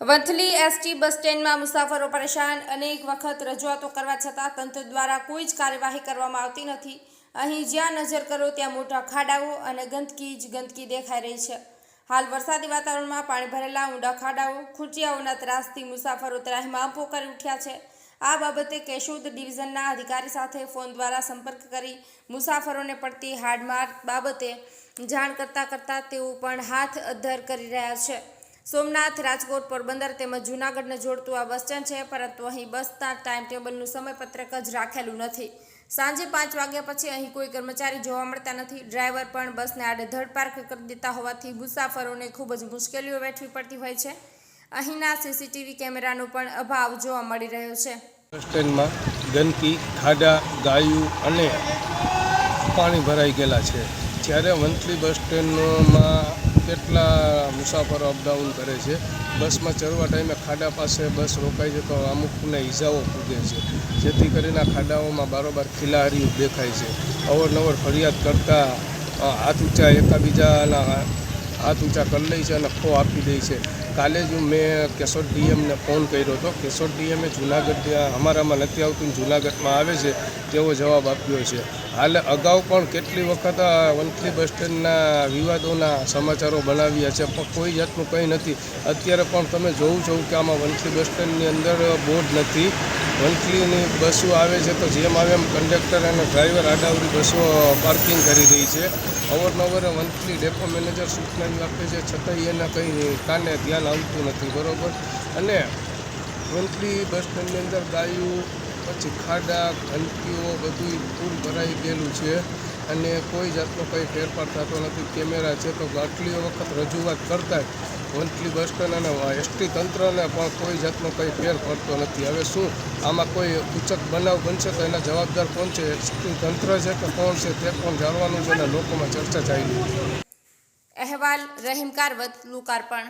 Vanthali ST bus સ્ટેન્ડમાં મુસાફરો પરેશાન. અનેક વખત રજૂઆતો કરવા છતાં તંત્ર દ્વારા કોઈ જ કાર્યવાહી કરવામાં આવતી નથી. અહીં જ્યાં નજર કરો ત્યાં મોટા ખાડાઓ અને ગંદકી જ ગંદકી દેખાઈ રહી છે. હાલ વરસાદી વાતાવરણમાં પાણી ભરેલા ઊંડા ખાડાઓ ખૂંટિયાઓના ત્રાસથી મુસાફરો ત્રાહિમામ પોકારી ઉઠ્યા છે. આ બાબતે કેશોદ ડિવિઝનના અધિકારી સાથે ફોન દ્વારા સંપર્ક કરી મુસાફરોને પડતી હાડમાર બાબતે જાણ કરતાં કરતાં તેઓ પણ હાથ અદ્ધર કરી રહ્યા છે. સોમનાથ, રાજકોટ, પોરબંદર તેમજ જૂનાગઢને જોડતું આ બસ સ્ટેન્ડ છે, પરંતુ અહીં બસના ટાઈમ ટેબલનું સમયપત્રક જ રાખેલું નથી. સાંજે પાંચ વાગ્યા પછી અહીં કોઈ કર્મચારી જોવા મળતા નથી. ડ્રાઈવર પણ બસને આડેધડ પાર્ક કરી દેતા હોવાથી મુસાફરોને ખૂબ જ મુશ્કેલીઓ વેઠવી પડતી હોય છે. અહીંના સીસીટીવી કેમેરાનો પણ અભાવ જોવા મળી રહ્યો છે. બસ સ્ટેન્ડમાં ગંદકી, ખાડા, ગાયું અને પાણી ભરાઈ ગયેલા છે. જ્યારે વંથલી બસ સ્ટેન્ડમાં કેટલા મુસાફરો અપડાઉન કરે છે. બસમાં ચડવા ટાઈમે ખાડા પાસે બસ રોકાય છે તો અમુકને ઈજાઓ પૂગે છે. જેથી કરીને ખાડાઓમાં બારોબાર ખિલાડીઓ દેખાય છે. અવરનવર ફરિયાદ કરતા હાથ ઊંચા એકાબીજાના હાથ ઊંચા કરી લે છે અને ખો આપી દે છે. કાલે જ મેં કેશોદ ડીએમને ફોન કર્યો હતો. કેશોદ ડીએમે જુનાગઢ, અમારામાં નથી આવતું, જુનાગઢમાં આવે છે. તેવો જવાબ આપ્યો છે. હાલ અગાઉ પણ કેટલી વખત વંથલી બસ સ્ટેન્ડના વિવાદોના સમાચારો બનાવ્યા છે, પણ કોઈ જાતનું કંઈ નથી. અત્યારે પણ તમે જોવું છો કે આમાં વંથલી બસ સ્ટેન્ડની અંદર બોર્ડ નથી. વંથલીની બસો આવે છે તો જેમ આવે એમ કંડક્ટર અને ડ્રાઈવર આડાવડી બસો પાર્કિંગ કરી રહી છે. અવારનવાર વંથલી ડેપો મેનેજર સૂચનાઓ આપે છે, છતાંય એના કંઈ કાને ધ્યાન આવતું નથી, બરાબર? અને વંથલી બસ સ્ટેન્ડની અંદર ગાયું પછી ખાડા ગંદકીઓ બધું ફૂલ ભરાઈ ગયેલું છે. અને કોઈ જાતનો કંઈ ફેરફાર થતો નથી. કેમેરા છે તો આટલી વખત રજૂઆત કરતા વંથલી બસ સ્ટેન્ડ અને એસટી તંત્રને પણ કોઈ જાતનો કંઈ ફેર પડતો નથી. હવે શું? આમાં કોઈ ઉચક બનાવ બનશે તો એના જવાબદાર કોણ છે? એસટી તંત્ર છે કે કોણ છે તે પણ જાણવાનું છે અને લોકોમાં ચર્ચા ચાલી અહેવાલ, રહીમકાર કારવત લોકાર્પણ